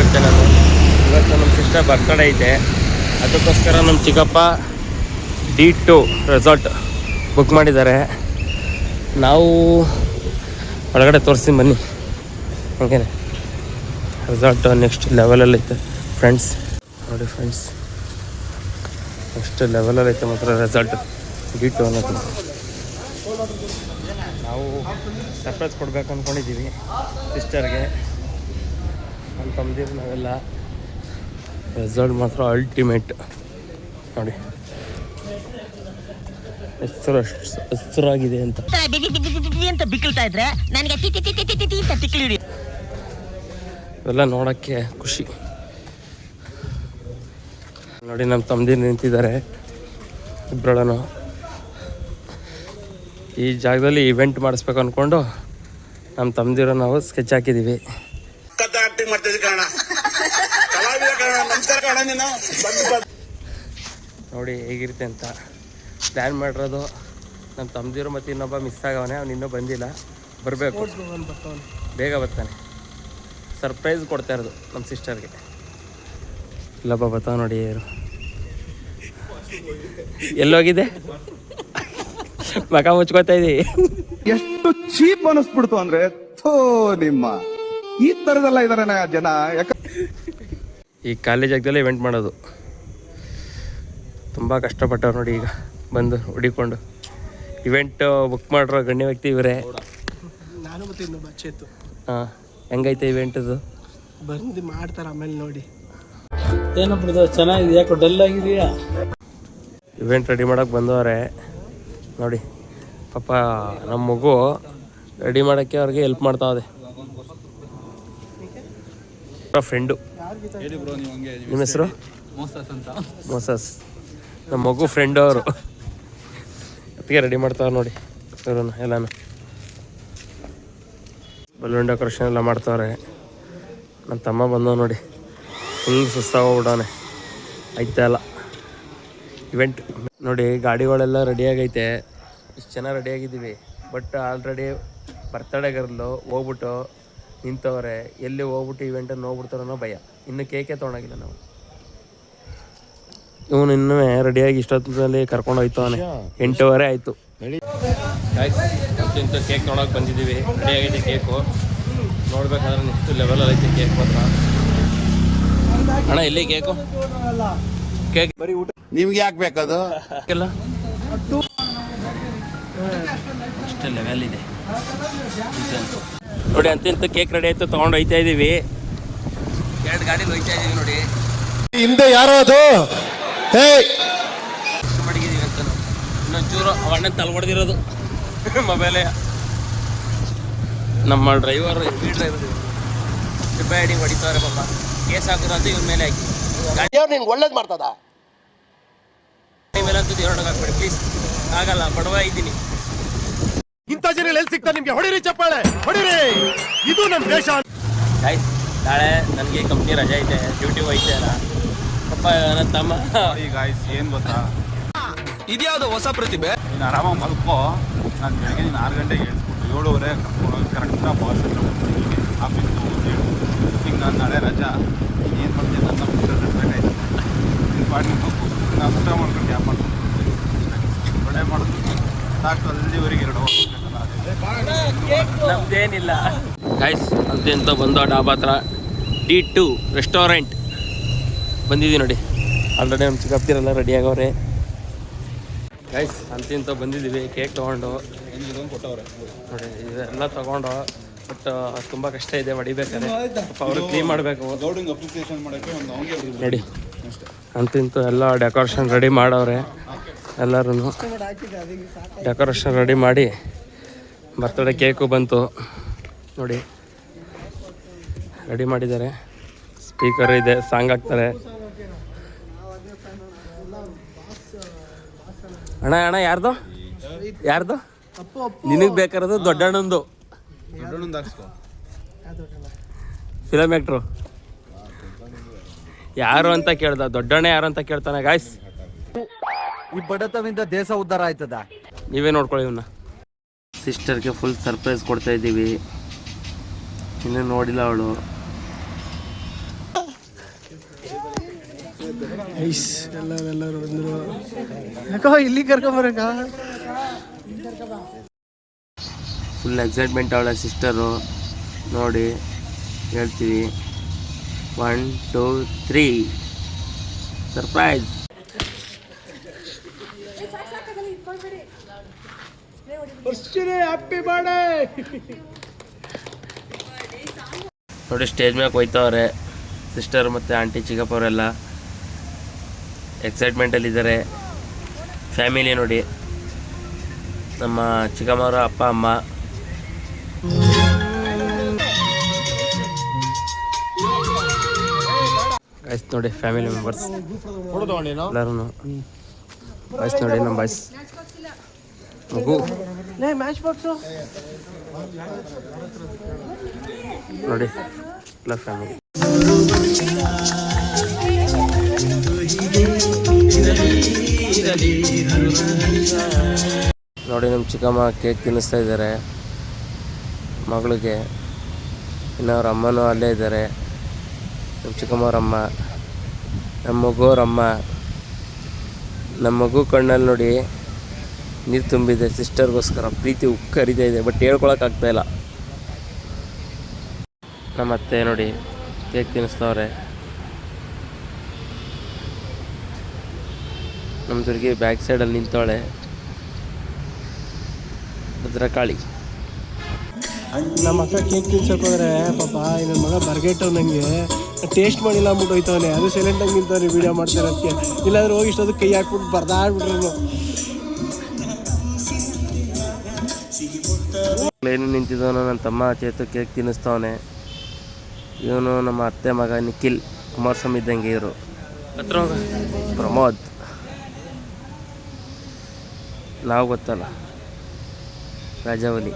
YouTube ನಾನು. ಇವತ್ತು ನಮ್ಮ ಸಿಸ್ಟರ್ ಬರ್ತಡೇ ಐತೆ. ಅದಕ್ಕೋಸ್ಕರ ನಮ್ಮ ಚಿಕ್ಕಪ್ಪ ಡಿ ಟು ರೆಸಾರ್ಟ್ ಬುಕ್ ಮಾಡಿದ್ದಾರೆ. ನಾವು ಒಳಗಡೆ ತೋರಿಸಿ ಬನ್ನಿ. ಓಕೆನೆ? ರೆಸಾರ್ಟ್ ನೆಕ್ಸ್ಟ್ ಲೆವೆಲಲ್ಲಿ ಐತೆ ಫ್ರೆಂಡ್ಸ್ ನೋಡಿ ಫ್ರೆಂಡ್ಸ್ ನೆಕ್ಸ್ಟ್ ಲೆವೆಲಲ್ಲಿ ಐತೆ ಮಾತ್ರ ರೆಸಾರ್ಟ್ ಡಿ ಟು ಅನ್ನೋದು. ನಾವು ಸರ್ಪ್ರೈಸ್ ಕೊಡ್ಬೇಕು ಅಂದ್ಕೊಂಡಿದ್ದೀವಿ ಸಿಸ್ಟರ್ಗೆ. ನಮ್ಮ ತಮ್ಮದಿರು ನಾವೆಲ್ಲ. ರೆಸಾರ್ಟ್ ಮಾತ್ರ ಅಲ್ಟಿಮೇಟ್ ನೋಡಿ. ಹೆಸರು ಅಷ್ಟು ಹೆಸರಾಗಿದೆ ಅಂತ. ಅಂತ ಬಿಕ್ಕಳ್ತಾ ಇದ್ರೆ ನನಗೆ ಅಂತ ತಿಕ್ಲಿಡಿ ಇವೆಲ್ಲ ನೋಡೋಕ್ಕೆ ಖುಷಿ. ನೋಡಿ ನಮ್ಮ ತಮ್ಮದಿರು ನಿಂತಿದ್ದಾರೆ. ಇಬ್ಬರೊಳನು ಈ ಜಾಗದಲ್ಲಿ ಇವೆಂಟ್ ಮಾಡಿಸ್ಬೇಕು ಅಂದ್ಕೊಂಡು ನಮ್ಮ ತಮ್ಮದಿರೋ ನಾವು ಸ್ಕೆಚ್ ಹಾಕಿದ್ದೀವಿ. ಕಾರಣ. ಕಲಾವಿದ ಕಾರಣ. ನಮಸ್ಕಾರ ಕಾರಣ ನೀನು. ನೋಡಿ ಹೇಗಿರುತ್ತೆ ಅಂತ. ಪ್ಲ್ಯಾನ್ ಮಾಡಿರೋದು ನಮ್ಮ ತಮ್ಮದಿರು ಮತ್ತು ಇನ್ನೊಬ್ಬ ಮಿಸ್ ಆಗವನೆ. ಅವ್ನು ಇನ್ನೂ ಬಂದಿಲ್ಲ. ಬರಬೇಕು. ಬೇಗ ಬರ್ತಾನೆ. ಸರ್ಪ್ರೈಸ್ ಕೊಡ್ತಾ ಇರೋದು ನಮ್ಮ ಸಿಸ್ಟರ್ಗೆ ಇಲ್ಲಪ್ಪ ಬರ್ತಾವ ನೋಡಿ ಇವರು. ಎಲ್ಲೋಗಿದೆ? ಮಕ ಮುಚ್ಕೋತಾ ಇದ್ದೀವಿ ಎಷ್ಟು ಚೀಪ್ ಅನಿಸ್ಬಿಡ್ತು ಅಂದ್ರೆ ಥೋ ನಿಮ್ಮ. ಈ ತರದಲ್ಲ ಇದಾರೆ ಜನ. ಯಾಕ ಈ ಕಾಲೇಜ್ ಜಾಗದಲ್ಲೇ ಇವೆಂಟ್ ಮಾಡೋದು. ತುಂಬ ಕಷ್ಟಪಟ್ಟವ್ರು ನೋಡಿ ಈಗ ಬಂದು ಹುಡಿಕೊಂಡು. ಇವೆಂಟ್ ಬುಕ್ ಮಾಡಿರೋ ಗಣ್ಯ ವ್ಯಕ್ತಿ ಇವರೇ. ನಾನು ಮತ್ತೆ ಇನ್ನೊಬ್ಬ ಚೇತು ಹಾಂ ಹೆಂಗೈತೆ ಇವೆಂಟದು ಬಂದು ಮಾಡ್ತಾರ ಆಮೇಲೆ ನೋಡಿ. ಏನಪ್ಪ ಚೆನ್ನಾಗಿದೆ ಯಾಕೋ ಡಲ್ ಆಗಿದೆಯಾ? ಇವೆಂಟ್ ರೆಡಿ ಮಾಡೋಕೆ ಬಂದವರೆ. ನೋಡಿ ಪಾಪ ನಮ್ಮ ಮಗು ರೆಡಿ ಮಾಡೋಕ್ಕೆ ಅವ್ರಿಗೆ ಹೆಲ್ಪ್ ಮಾಡ್ತಾವೆ ಫ್ರೆಂಡು ನಿಮ್ಮ ಹೆಸರು? ಮೋಸಸ್. ನಮ್ಮ ಮಗು ಫ್ರೆಂಡ್ ಅವರು. ಅದಕ್ಕೆ ರೆಡಿ ಮಾಡ್ತಾವ್ರೆ ನೋಡಿ, ಇವ್ರನ್ನ, ಎಲ್ಲಾನು. ಬಲೂನ್ ಡೆಕೋರೇಷನ್ ಎಲ್ಲ ಮಾಡ್ತಾವ್ರೆ. ನನ್ನ ತಮ್ಮ ಬಂದವ ನೋಡಿ. ಫುಲ್ ಸುಸ್ತಾಗೋಗ್ಬಿಡವನೆ ಐತೆ ಅಲ್ಲ. ಇವೆಂಟ್ ನೋಡಿ, ಗಾಡಿಗಳೆಲ್ಲ ರೆಡಿಯಾಗೈತೆ ಇಷ್ಟು ಚೆನ್ನಾಗಿ ರೆಡಿಯಾಗಿದ್ದೀವಿ ಬಟ್ ಆಲ್ರೆಡಿ ಬರ್ತಡೇ ಗರ್ಲು ಹೋಗ್ಬಿಟ್ಟು ನಿಂತವ್ರೆ ಎಲ್ಲಿ ಹೋಗ್ಬಿಟ್ಟು ಇವೆಂಟನ್ನು ಹೋಗ್ಬಿಡ್ತಾರೋ ಅನ್ನೋ ಭಯ. ಇನ್ನು ಕೇಕೆ ತೊಗೊಂಡಾಗಿಲ್ಲ ನಾವು. ಇವನು ಇನ್ನೂ ರೆಡಿಯಾಗಿ ಇಷ್ಟೊತ್ತಲ್ಲಿ ಕರ್ಕೊಂಡು ಹೋಯ್ತವನೆ ಎಂಟೂವರೆ ಆಯಿತು. ಇಂಥ ಕೇಕ್ ನೋಡೋಕೆ ಬಂದಿದ್ದೀವಿ. ರೆಡಿಯಾಗಿದೆ ಕೇಕು ನೋಡ್ಬೇಕಾದ್ರೆ ನೆಕ್ಸ್ಟ್ ಲೆವೆಲಲ್ಲಿ ಐತೆ ಕೇಕ್ ಮಾತ್ರ. ಅಣ್ಣ ಇಲ್ಲಿ ಕೇಕು ಕೇಕ್ ನಿಮ್ಗೆ ಯಾಕೆ ಬೇಕದು? ಎಲ್ಲ? ಅಷ್ಟೇ ಲೆವೆಲ್ ಇದೆ. ನೋಡಿ ಅಂತ ಇಂತ ಕೇಕ್ ರೆಡಿ ಆಯ್ತು ತಗೊಂಡು ಹೋಯ್ತಾ ಇದೀವಿ. ಎರಡು ಗಾಡಿ ಹೋಯ್ತಾ ಇದೀವಿ ನೋಡಿ. ಹಿಂದೆ ಯಾರೋ ಅದು? ಹೇ ಮಡಗಿದೀವಿ ಅಂತ ಇನ್ನೊಂಚೂರು ಅವಣ್ಣ ತಲೆ ಹೊಡೆದಿರೋದು ಮೊಬೈಲೇ. ನಮ್ಮ ಡ್ರೈವರ್ ಹೆವಿ ಡ್ರೈವರ್ ಡಿಬ್ಬ ಅಡಿ ಹೊಡಿತಾರೆ ಪಾಪ. ಕೇಸ್ ಹಾಕಿರೋದು ಇವ್ರ ಮೇಲೆ ಹಾಕಿ. ಗಾಡಿ ನಿಂಗೆ ಒಳ್ಳೇದು ಮಾಡ್ತದ? ಮೇಲೆ ಅಂತದ್ದು ಎರಡು ಹಾಕ್ಬೇಡಿ ಪ್ಲೀಸ್ ಆಗಲ್ಲ ಬಡವ ಇದ್ದೀನಿ. ಇಂಥ ಜನ ಎಲ್ಲಿ ಸಿಗ್ತಾ ನಿಮ್ಗೆ? ಹೊಡಿರಿ ಚಪ್ಪಾಳೆ ಹೊಡಿರಿ! ಇದು ನಮ್ ದೇಶ. ಗಾಯ್ಸ್ ನಾಳೆ ನನಗೆ ಕಂಪ್ನಿ ರಜೆ ಐತೆ ಡ್ಯೂಟಿ ಹೋಯ್ತೆ ಅಲ್ಲ. ಪಪ್ಪ ನನ್ನ ತಮ್ಮ. ಈಗ ಏನು ಗೊತ್ತಾ? ಇದ್ಯಾವುದು ಹೊಸ ಪ್ರತಿಭೆ? ನೀನು ಆರಾಮಾಗಿ ಮಲ್ಕೋ. ನಾನು ಬೆಳಗ್ಗೆ ನೀನು ಆರು ಗಂಟೆಗೆ ಹೇಳ್ಸ್ಬಿಟ್ಟು ಏಳುವರೆ ಕರೆಕ್ಟಾಗಿ ಬಾಸ್ ಹತ್ರ ಹೋಗ್ತೀನಿ ಆಫೀಸ್ಗೆ ಹೋಗಿ ಈಗ ನಾನು ನಾಳೆ ರಜಾ. ಏನು ಮಾಡ್ತೀನಿ ನನ್ನ ಬೇಕಾಯ್ತು ನಿನ್ನ ಪಾಡಿಗೆ ಹೋಗು ನಾನು ಊಟ ಮಾಡ್ಕೊಂಡು ಯಾವ ಮಾಡ್ಕೊಂಡು ಒಳ್ಳೆ ಮಾಡೋದು ಸಾಕು ಅಲ್ಲಿವರೆಗೆ ಎರಡು. ನಮ್ದೇನಿಲ್ಲ. ಗಾಯ್ಸ್ ಅಂತ ಬಂದೋ ಡಾಬಾ ಹತ್ರ ಡಿ ಟು ರೆಸ್ಟೋರೆಂಟ್. ಬಂದಿದ್ದೀವಿ ನೋಡಿ. ಆಲ್ರೆಡಿ ನಮ್ಮ ಚಿಕ್ಕಪ್ಪಿರೆಲ್ಲ ರೆಡಿ ಆಗವ್ರೆ. ಗೈಸ್ ಅಂತಿಂತ ಬಂದಿದ್ದೀವಿ ಕೇಕ್ ತೊಗೊಂಡು. ನೋಡಿ ಇದೆಲ್ಲ ತೊಗೊಂಡು ಬಟ್ ತುಂಬ ಕಷ್ಟ ಇದೆ ಹೊಡಿಬೇಕಾದ್ರೆ. ಅವ್ರಿಗೆ ಅವ್ರು ಕ್ಲೀನ್ ಮಾಡಬೇಕು. ನೋಡಿ, ಅಂತಿಂತ ಎಲ್ಲ ಡೆಕೋರೇಷನ್ ರೆಡಿ ಮಾಡವ್ರೆ. ಎಲ್ಲರೂ ಡೆಕೋರೇಷನ್ ರೆಡಿ ಮಾಡಿ. ಬರ್ತಡೇ ಕೇಕು ಬಂತು. ನೋಡಿ ರೆಡಿ ಮಾಡಿದ್ದಾರೆ. ಸ್ಪೀಕರ್ ಇದೆ ಸಾಂಗ್ ಹಾಕ್ತಾರೆ. ಅಣ್ಣ ಅಣ್ಣ ಯಾರ್ದು? ಯಾರ್ದು? ನಿನಗೆ ಬೇಕಾರದು ದೊಡ್ಡ ಅಣ್ಣಂದು ಫಿಲಮ್ ಆ್ಯಕ್ಟ್ರು ಯಾರು ಅಂತ ಕೇಳ್ದ ದೊಡ್ಡಣ್ಣ ಯಾರು ಅಂತ ಕೇಳ್ತಾನೆ ಗಾಯ್ಸ್ ಈ ಬಡತನದಿಂದ ದೇಶ ಉದ್ಧಾರ ಆಯ್ತದ? ನೀವೇ ನೋಡ್ಕೊಳ್ಳಿ ಇವನ್ನ ಸಿಸ್ಟರ್ಗೆ ಫುಲ್ ಸರ್ಪ್ರೈಸ್ ಕೊಡ್ತಾ ಇದ್ದೀವಿ. ಇನ್ನೂ ನೋಡಿಲ್ಲ ಅವಳು. ಇಲ್ಲಿ ಕರ್ಕೊಂಬರಕ್ಕ ಫುಲ್ ಎಕ್ಸೈಟ್ಮೆಂಟ್ ಅವಳ ಸಿಸ್ಟರು ನೋಡಿ ಹೇಳ್ತೀವಿ. One two three surprise happy ನೋಡಿ ಸ್ಟೇಜ್ ಮ್ಯಾಗೆ ಹೋಯ್ತವ್ರೆ. ಸಿಸ್ಟರ್ ಮತ್ತು ಆಂಟಿ ಚಿಕ್ಕಪ್ಪ ಅವರೆಲ್ಲ ಎಕ್ಸೈಟ್ಮೆಂಟಲ್ಲಿದ್ದಾರೆ ಫ್ಯಾಮಿಲಿ ನೋಡಿ. ನಮ್ಮ ಚಿಕ್ಕಮ್ಮವರ ಅಪ್ಪ ಅಮ್ಮ. ಆಯ್ತು ನೋಡಿ ಫ್ಯಾಮಿಲಿ ಮೆಂಬರ್ಸ್ ಎಲ್ಲರೂ ಆಯ್ತು ನೋಡಿ ನಮ್ಮ ಬಾಯ್ಸ್ ನೋಡಿ ಎಲ್ಲ ಫ್ಯಾಮಿಲಿ ನೋಡಿ ನಮ್ಮ ಚಿಕ್ಕಮ್ಮ ಕೇಕ್ ತಿನ್ನಿಸ್ತಾ ಇದ್ದಾರೆ. ಮಗಳಿಗೆ. ಇನ್ನು ಅವ್ರ ಅಮ್ಮನೂ ಅಲ್ಲೇ ಇದ್ದಾರೆ. ನಮ್ಮ ಚಿಕ್ಕಮ್ಮವ್ರಮ್ಮ ನಮ್ಮ ಮಗುವರಮ್ಮ ನಮ್ಮ ಮಗು ಕಣ್ಣಲ್ಲಿ ನೋಡಿ. ನೀರು ತುಂಬಿದೆ ಸಿಸ್ಟರ್ಗೋಸ್ಕರ ಪ್ರೀತಿ ಉಕ್ಕರಿತಾ ಇದೆ ಬಟ್ ಹೇಳ್ಕೊಳಕ್ಕಾಗ್ತಾ ಇಲ್ಲ. ನಮ್ಮ ಅತ್ತೆ ನೋಡಿ ಕೇಕ್ ತಿನ್ನಿಸ್ತವ್ರೆ. ನಮ್ಮ ದುರ್ಗಿ ಬ್ಯಾಕ್ ಸೈಡಲ್ಲಿ ನಿಂತವಳೆ. ಭದ್ರಕಾಳಿ. ನಮ್ಮ ಅಕ್ಕ ಕೇಕ್ ತಿನ್ಸೋಕೋದ್ರೆ ಪಾಪ ಇನ್ನ ಮಗ ಬರ್ಗೆಟ್ಟವ್ ನನಗೆ ಟೇಸ್ಟ್ ಮಾಡಿಲ್ಲ ಅಂದ್ಬಿಟ್ಟು ಹೋಯ್ತವನೆ. ಅದು ಸೈಲೆಂಟಾಗಿ ನಿಂತವ್ರೆ ವಿಡಿಯೋ ಮಾಡ್ತಾರೆ ಅದಕ್ಕೆ ಇಲ್ಲಾಂದ್ರೆ ಹೋಗಿ ಇಷ್ಟೊಂದು ಕೈ ಹಾಕ್ಬಿಟ್ಟು ಬರ್ದಾಡ್ಬಿಟ್ರು. ಏನು ನಿಂತಿದ್ದವನು ನನ್ನ ತಮ್ಮ ಚೇತು ಕೇಕ್ ತಿನ್ನಿಸ್ತವನೆ. ಇವನು ನಮ್ಮ ಅತ್ತೆ ಮಗ ನಿಖಿಲ್ ಕುಮಾರಸ್ವಾಮಿ ಇದ್ದಂಗೆ ಇವರು. ಪ್ರಮೋದ್. ನಾವು ಗೊತ್ತಲ್ಲ. ರಾಜಾವಲಿ.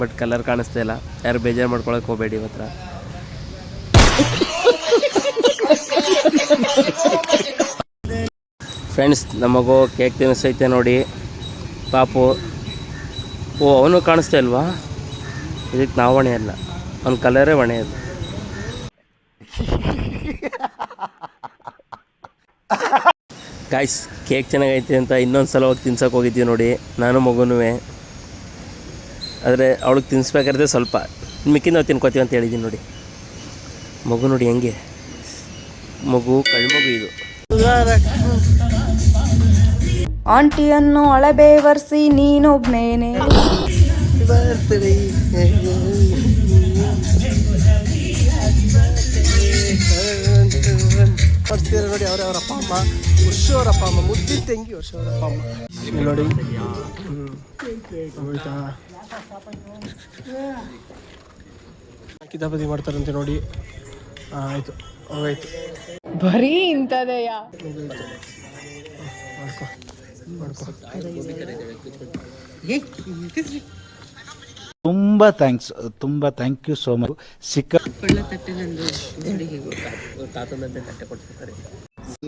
ಬಟ್ ಕಲರ್ ಕಾಣಿಸ್ತಾ ಇಲ್ಲ. ಯಾರು ಬೇಜಾರು ಮಾಡ್ಕೊಳಕ್ಕೆ ಹೋಗಬೇಡಿ ಇವತ್ರ ಫ್ರೆಂಡ್ಸ್ ನಮಗೂ ಕೇಕ್ ತಿನ್ನಿಸ್ತೈತೆ ನೋಡಿ. ಪಾಪು. ಓ, ಅವನು ಕಾಣಿಸ್ತಾ ಇಲ್ವಾ? ಇದಕ್ಕೆ ನಾವು ಹೊಣೆ ಅಲ್ಲ. ಅವ್ನ ಕಲರೇ ಹೊಣೆ ಅದು. ಗಾಯ್ಸ್ ಕೇಕ್ ಚೆನ್ನಾಗೈತೆ ಅಂತ ಇನ್ನೊಂದು ಸಲ ಹೋಗಿ ತಿನ್ಸಕ್ಕೆ ಹೋಗಿದ್ದೀವಿ ನೋಡಿ. ನಾನು ಮಗುನೂ ಆದರೆ ಅವಳಿಗೆ ತಿನ್ಸ್ಬೇಕಾದ್ರೆ ಸ್ವಲ್ಪ. ಮಿಕ್ಕಿಂದ ನಾವು ತಿನ್ಕೋತೀವಿ ಅಂತ ಹೇಳಿದ್ದೀನಿ ನೋಡಿ. ಮಗು ನೋಡಿ ಹೆಂಗೆ. ಮಗು ಕಳ್ಮಗು ಇದು. ಆಂಟಿಯನ್ನು ಅಳಬೇವರ್ಸಿ ನೀನೊಬ್ನೇನೆ ನೋಡಿ ಅವರೇ ಅವ್ರ ಅಪ್ಪ ಅಮ್ಮ ಅಪ್ಪ ಅಮ್ಮ ನೋಡಿ ಕಿತಾಪತಿ ಮಾಡ್ತಾರಂತೆ ನೋಡಿ ಆಯ್ತು ಹೋಗಾಯ್ತು ಬರೀ ಮಾಡ್ಕೊ ತುಂಬಾ ಥ್ಯಾಂಕ್ಸ್ ತುಂಬಾ ಥ್ಯಾಂಕ್ ಯು ಸೋ ಮಚ್. ಸಿಕ್ಕ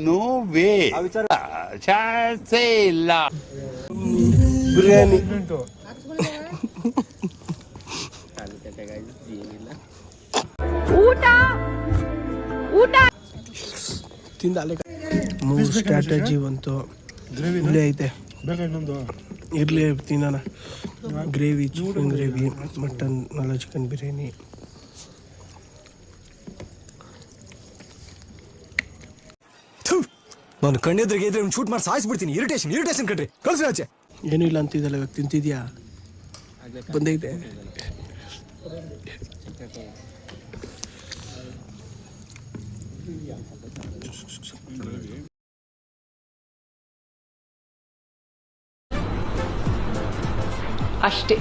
ನೋ ವೇ. ಇಲ್ಲ. ಬಿರಿಯಾನಿ. ಊಟ ಊಟ. ತಿಂದ ಅಲ್ಲೇ ಮೂರು ಸ್ಟ್ರಾಟಜಿ ಬಂತು. ಇಲ್ಲೇ ಐತೆ. ಇರಲಿ ತಿನ್ನೋಣ. ಗ್ರೇವಿ ಚಿಕನ್ ಗ್ರೇವಿ ಮಟನ್ ಅಲ್ಲ ಚಿಕನ್ ಬಿರಿಯಾನಿ. ನಾನು ಕಣ್ಣೆದ್ರಿಗೆ ಇದ್ರೆ ಶೂಟ್ ಮಾಡಿ ಸಾಯಿಸ್ಬಿಡ್ತೀನಿ. ಇರಿಟೇಷನ್ ಇರಿಟೇಷನ್ ಕಣ್ರಿ. ಕಳ್ಸಿ ಆಚೆ. ಏನೂ ಇಲ್ಲ ಅಂತಿದ್ದಲ್ಲ ಇವಾಗ ತಿಂತಿದ್ಯಾ? ಬಂದೈತೆ. ಅಷ್ಟೇ.